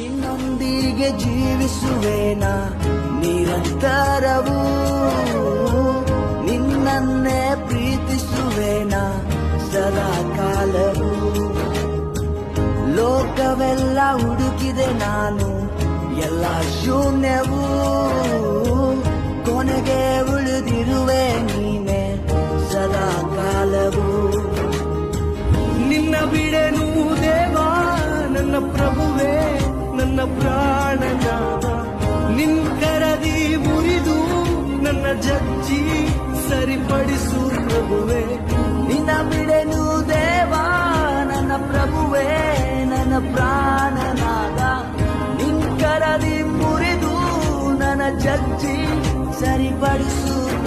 ನಿನ್ನೊಂದಿಗೆ ಜೀವಿಸುವೇನ? ನಿರಂತರವೂ ನಿನ್ನನ್ನೇ ಪ್ರೀತಿಸುವೇನ? ಸದಾ ಕಾಲವೂ ಲೋಕವೆಲ್ಲ ಹುಡುಕಿದೆ ನಾನು, ಎಲ್ಲ ಶೂನ್ಯವೂ ಕೊನೆಗೆ ಉಳಿದಿರುವೆ ನೀನೆ ಸದಾ ಕಾಲವೂ ನಿನ್ನ ಬಿಡೆನು ಸರಿಪಡಿಸು ಪ್ರಭುವೆ. ನಿನ್ನ ಬಿಡೆನು ದೇವಾ, ನನ್ನ ಪ್ರಭುವೆ, ನನ್ನ ಪ್ರಾಣನಾದ. ನಿನ್ ಕರದಿ ಮುರಿದು ನನ್ನ ಜಜ್ಜಿ ಸರಿಪಡಿಸು